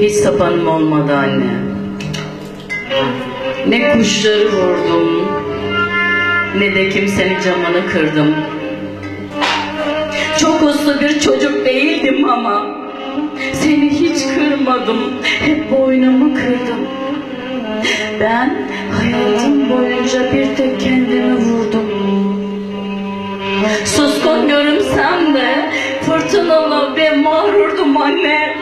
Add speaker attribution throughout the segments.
Speaker 1: hiç sapanım olmadı anne. Ne kuşları vurdum, ne de kimsenin camını kırdım. Çok uslu bir çocuk değildim ama seni hiç kırmadım, hep boynumu kırdım. Ben hayatım boyunca bir tek kendimi vurdum. Suskun görünsem de fırtınalı ve mağrurdum anne.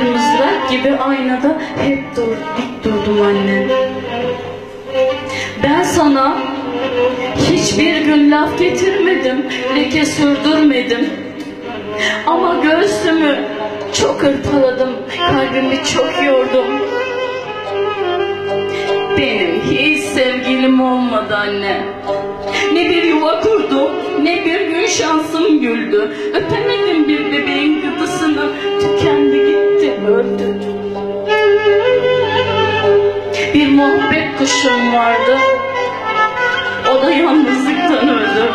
Speaker 1: Bir mızrak gibi aynada hep dur, dik durdum anne. Ben sana hiçbir gün laf getirmedim, leke sürdürmedim. Ama göğsümü çok hırpaladım, kalbimi çok yordum. Benim hiç sevgilim olmadı anne. Ne bir yuva kurdu, ne bir gün şansım güldü. Öpemedim bir bebeğin gıdısını, Bir muhabbet kuşum vardı, o da yalnızlıktan öldü.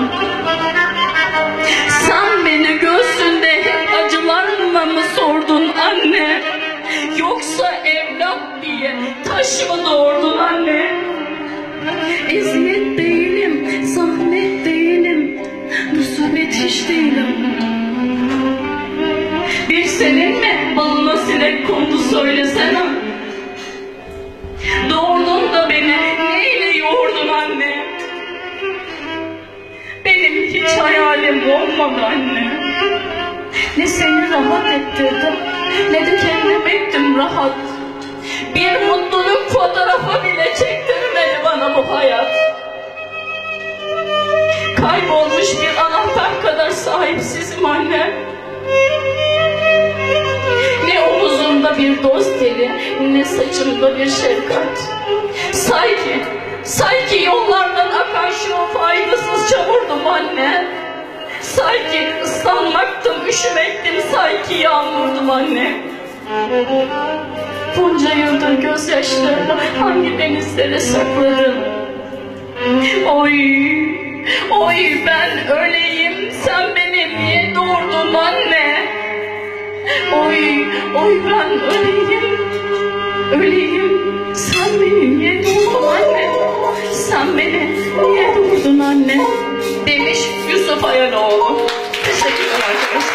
Speaker 1: Sen beni göğsünde hep acılarla mı sordun anne? Yoksa evlat diye taş mı doğurdun anne? Eziyet değilim, zahmet değilim, musibet hiç değilim. Bir senin mi balına sinek kondu söylesene. Hiç hayalim olmadı anne. Ne seni rahat ettirdim, ne de kendime ettim rahat. Bir mutluluk fotoğrafı bile çektirmedi bana bu hayat. Kaybolmuş bir anahtar kadar sahipsizim anne. Ne omuzumda bir dost teli, ne saçımda bir şefkat. Yollardan akan şu faydasız çamurdum anne. Sanki ıslanmaktım, üşümektim, sanki yağmurdum anne. Bunca yıldır gözyaşlarını hangi denizlere sakladın? Oy, oy ben öleyim, sen beni niye doğurdun anne? Oy, oy ben öleyim, öleyim, sen beni niye doğurdun anne? Sen beni niye doğurdun anne? demiş Yusuf Ayanoğlu. Teşekkürler arkadaşlar.